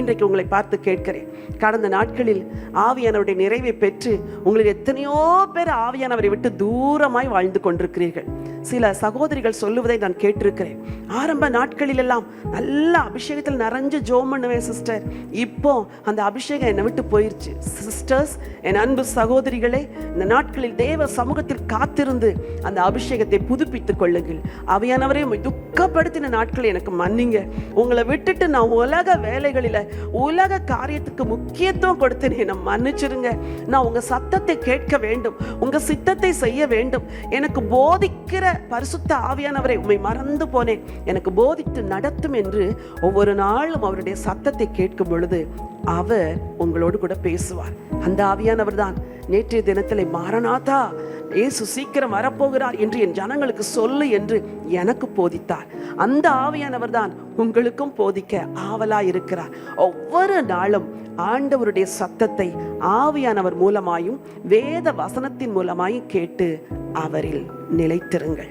இன்றைக்கு உங்களை பார்த்து கேட்கிறேன். கடந்த நாட்களில் ஆவியானவருடைய நிறைவை பெற்று உங்களில் எத்தனையோ பேர் ஆவியானவரை விட்டு தூரமாய் வாழ்ந்து கொண்டிருக்கிறீர்கள். சில சகோதரிகள் சொல்லுவதை நான் கேட்டிருக்கிறேன். ஆரம்ப நாட்களில் எல்லாம் நல்ல அபிஷேகத்தில் நிறைஞ்சு ஜோம் பண்ணுவேன் சிஸ்டர் இப்போ அந்த அபிஷேகம் என்னை விட்டு போயிருச்சு. சிஸ்டர்ஸ் என் அன்பு சகோதரிகளே இந்த நாட்களில் தேவ சமூகத்தில் காத்திருந்து அந்த அபிஷேகத்தை புதுப்பித்துக் கொள்ளுங்கள். அவையானவரையும் துக்கப்படுத்தின நாட்களை எனக்கு மன்னிங்க. உங்களை விட்டுட்டு நான் உலக வேலைகளில் உலக காரியத்துக்கு முக்கியத்துவம் கொடுத்தேன் என்னை மன்னிச்சிருங்க. நான் உங்க சத்தத்தை கேட்க வேண்டும். உங்க சித்தத்தை செய்ய வேண்டும். எனக்கு போதிக்கிற பரிசுத்த ஆவியானவரை உம்மை மறந்து போனேன். எனக்கு போதித்து நடத்தும் என்று ஒவ்வொரு நாளும் அவருடைய சத்தத்தை கேட்கும் பொழுது அவர் உங்களோடு கூட பேசுவார். அந்த ஆவியானவர் தான் நேற்றைய தினத்திலே மாறனாதா? இயேசு சீக்கிரம் வரப்போகிறார் என்று என் ஜனங்களுக்கு சொல்லு என்று எனக்கு போதித்தார். அந்த ஆவியானவர் தான் உங்களுக்கும் போதிக்க ஆவலா இருக்கிறார். ஒவ்வொரு நாளும் ஆண்டவருடைய சத்தத்தை ஆவியானவர் மூலமாயும் வேத வசனத்தின் மூலமாயும் கேட்டு அவரில் நிலைத்திருங்கள்.